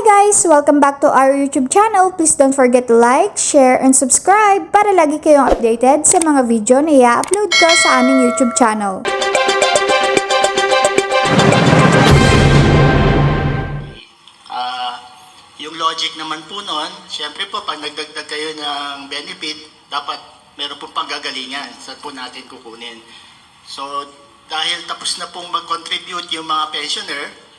guys! Welcome back to our YouTube channel. Please don't forget to like, share, and subscribe para lagi kayong updated sa mga video na i-upload ko sa aming YouTube channel. Ah, yung logic naman po noon, syempre po pag nagdagdag kayo ng benefit, dapat meron pong panggagalingan saan po natin kukunin. So, dahil tapos na pong mag-contribute yung mga pensioner,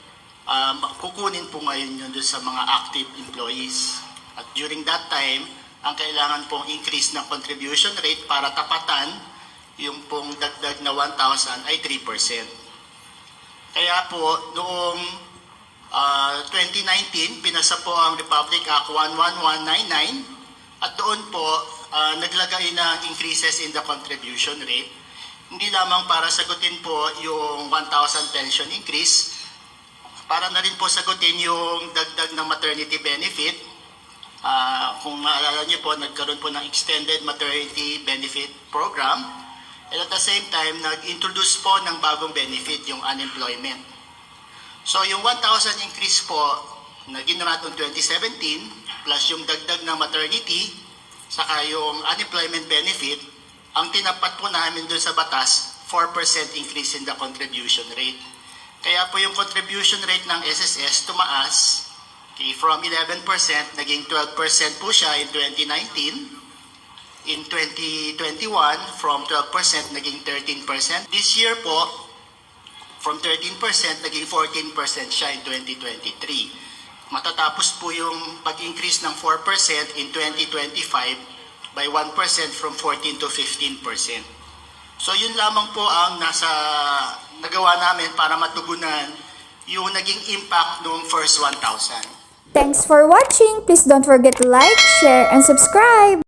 um, kukunin po ngayon yun doon sa mga active employees. At during that time, ang kailangan pong increase ng contribution rate para tapatan yung pong dagdag na 1,000 ay 3%. Kaya po, noong ah, 2019, pinasa po ang Republic Act 11199 at doon po ah, naglagay ng increases in the contribution rate. Hindi lamang para sagutin po yung 1,000 pension increase, para na rin po sagutin yung dagdag ng maternity benefit. Ah, kung maalala niyo po, nagkaroon po ng extended maternity benefit program. And at the same time, nag-introduce po ng bagong benefit, yung unemployment. So yung 1,000 increase po na ginawa noong 2017 plus yung dagdag ng maternity saka yung unemployment benefit, ang tinapat po namin doon sa batas, 4% increase in the contribution rate. Kaya po yung contribution rate ng SSS tumaas okay, from 11% naging 12% po siya in 2019. In 2021, from 12% naging 13%. This year po, from 13% naging 14% siya in 2023. Matatapos po yung pag-increase ng 4% in 2025 by 1% from 14 to 15%. So yun lamang po ang nasa nagawa namin para matugunan yung naging impact ng first 1,000. Thanks for watching! Please don't forget to like, share, and subscribe!